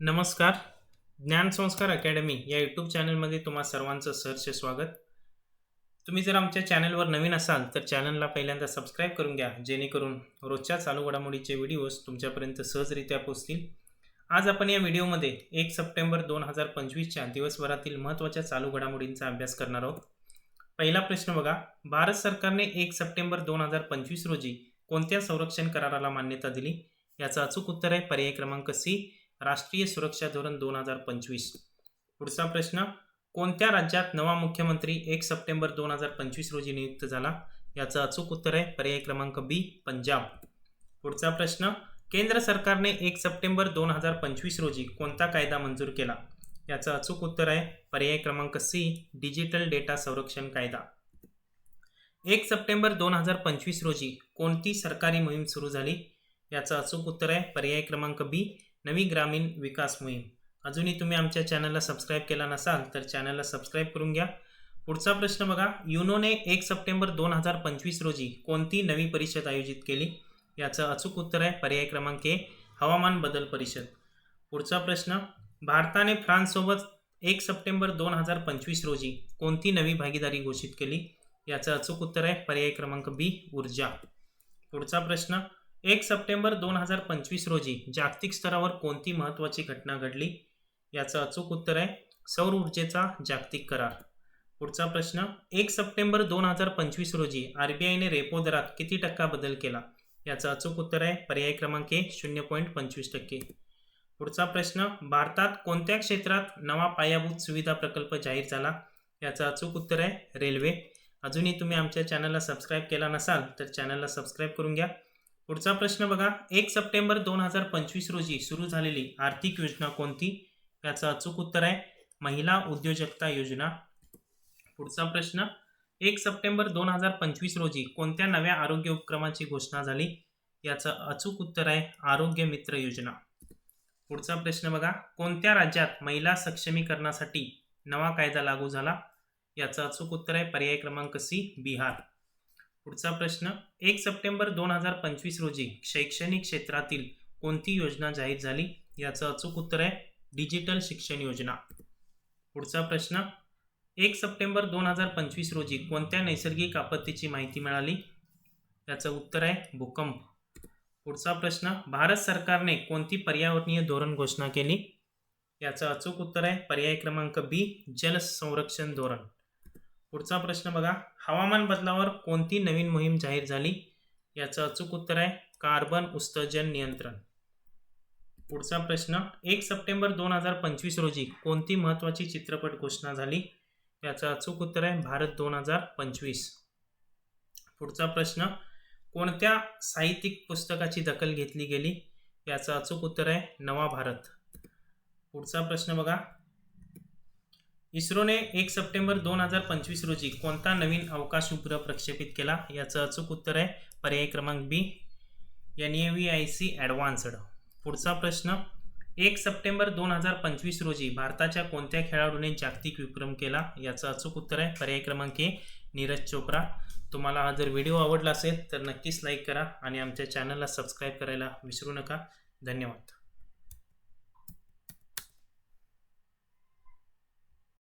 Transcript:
नमस्कार. ज्ञानसंस्कार अकॅडमी या यूट्यूब चॅनलमध्ये तुम्हा सर्वांचं सहर्ष स्वागत. तुम्ही जर आमच्या चॅनलवर नवीन असाल तर चॅनलला पहिल्यांदा सबस्क्राईब करून घ्या जेणेकरून रोजच्या चालू घडामोडीचे व्हिडिओज तुमच्यापर्यंत सहजरित्या पोहोचतील. आज आपण या व्हिडिओमध्ये एक सप्टेंबर दोन हजार पंचवीसच्या दिवसभरातील महत्त्वाच्या चालू घडामोडींचा अभ्यास करणार आहोत. पहिला प्रश्न बघा. भारत सरकारने एक सप्टेंबर दोन हजार पंचवीस रोजी कोणत्या संरक्षण कराराला मान्यता दिली? याचं अचूक उत्तर आहे पर्याय क्रमांक सी. राष्ट्रीय सुरक्षा धोरण दोन हजार पंचवीस. पुढचा प्रश्न कोणत्या राज्यात नवा मुख्यमंत्री एक सप्टेंबर दोन हजार पंचवीस रोजी नियुक्त झाला? याचं अचूक उत्तर आहे पर्याय क्रमांक बी पंजाब. पुढचा प्रश्न केंद्र सरकारने एक सप्टेंबर दोन हजार पंचवीस रोजी कोणता कायदा मंजूर केला? याचं अचूक उत्तर आहे पर्याय क्रमांक सी डिजिटल डेटा संरक्षण कायदा. एक सप्टेंबर दोन हजार पंचवीस रोजी कोणती सरकारी मोहीम सुरू झाली? याचं अचूक उत्तर आहे पर्याय क्रमांक बी नवी ग्रामीण विकास मोहीम. अजूनही तुम्ही आमच्या चॅनलला सबस्क्राईब केला नसाल तर चॅनलला सबस्क्राईब करून घ्या. पुढचा प्रश्न बघा. युनोने एक सप्टेंबर दोन हजार पंचवीस रोजी कोणती नवी परिषद आयोजित केली? याचं अचूक उत्तर आहे पर्याय क्रमांक ए हवामान बदल परिषद. पुढचा प्रश्न भारताने फ्रान्ससोबत एक सप्टेंबर दोन हजार पंचवीस रोजी कोणती नवी भागीदारी घोषित केली? याचं अचूक उत्तर आहे पर्याय क्रमांक बी ऊर्जा. पुढचा प्रश्न एक सप्टेंबर दोन हजार पंचवीस रोजी जागतिक स्तरावर कोणती महत्त्वाची घटना घडली? याचं अचूक उत्तर आहे सौर ऊर्जेचा जागतिक करार. पुढचा प्रश्न एक सप्टेंबर दोन हजार पंचवीस रोजी आर बी आयने रेपो दरात किती टक्का बदल केला? याचं अचूक उत्तर आहे पर्याय क्रमांक ए शून्य पॉईंट पंचवीस टक्के. पुढचा प्रश्न भारतात कोणत्या क्षेत्रात नवा पायाभूत सुविधा प्रकल्प जाहीर झाला? याचं अचूक उत्तर आहे रेल्वे. अजूनही तुम्ही आमच्या चॅनलला सबस्क्राईब केला नसाल तर चॅनलला सबस्क्राईब करून घ्या. पुढचा प्रश्न बघा. एक सप्टेंबर दोन हजार पंचवीस रोजी सुरू झालेली आर्थिक योजना कोणती? याचं अचूक उत्तर आहे महिला उद्योजकता योजना. पुढचा प्रश्न एक सप्टेंबर दोन हजार पंचवीस रोजी कोणत्या नव्या आरोग्य उपक्रमाची घोषणा झाली? याचं अचूक उत्तर आहे आरोग्य मित्र योजना. पुढचा प्रश्न बघा. कोणत्या राज्यात महिला सक्षमीकरणासाठी नवा कायदा लागू झाला? याचं अचूक उत्तर आहे पर्याय क्रमांक सी बिहार. पुढचा प्रश्न एक सप्टेंबर दोन हजार पंचवीस रोजी शैक्षणिक क्षेत्रातील कोणती योजना जाहीर झाली? याचं अचूक उत्तर आहे डिजिटल शिक्षण योजना. पुढचा प्रश्न एक सप्टेंबर दोन हजार पंचवीस रोजी कोणत्या नैसर्गिक आपत्तीची माहिती मिळाली? याचं उत्तर आहे भूकंप. पुढचा प्रश्न भारत सरकारने कोणती पर्यावरणीय धोरण घोषणा केली? याचं अचूक उत्तर आहे पर्याय क्रमांक बी जल संरक्षण धोरण. पुढचा प्रश्न बघा. हवामान बदलावर कोणती नवीन मोहीम जाहीर झाली? याचं अचूक उत्तर आहे कार्बन उत्सर्जन नियंत्रण. पुढचा प्रश्न एक सप्टेंबर दोन हजार पंचवीस रोजी कोणती महत्त्वाची चित्रपट घोषणा झाली? याचं अचूक उत्तर आहे भारत दोन हजार पंचवीस. पुढचा प्रश्न कोणत्या साहित्यिक पुस्तकाची दखल घेतली गेली? याचं अचूक उत्तर आहे नवा भारत. पुढचा प्रश्न बघा इस्रोने एक सप्टेंबर दोन हजार पंचवीस रोजी कोणता नवीन अवकाश उपग्रह प्रक्षेपित केला? याचं अचूक उत्तर आहे पर्याय क्रमांक B N A V I C advanced पुढचा प्रश्न एक सप्टेंबर दोन हजार पंचवीस रोजी भारताच्या कोणत्या खेळाडूने जागतिक विक्रम केला? याचं अचूक उत्तर आहे पर्याय क्रमांक ए नीरज चोप्रा. तुम्हाला हा जर व्हिडिओ आवडला असेल तर नक्कीच लाईक करा आणि आमच्या चॅनलला सबस्क्राईब करायला विसरू नका. धन्यवाद.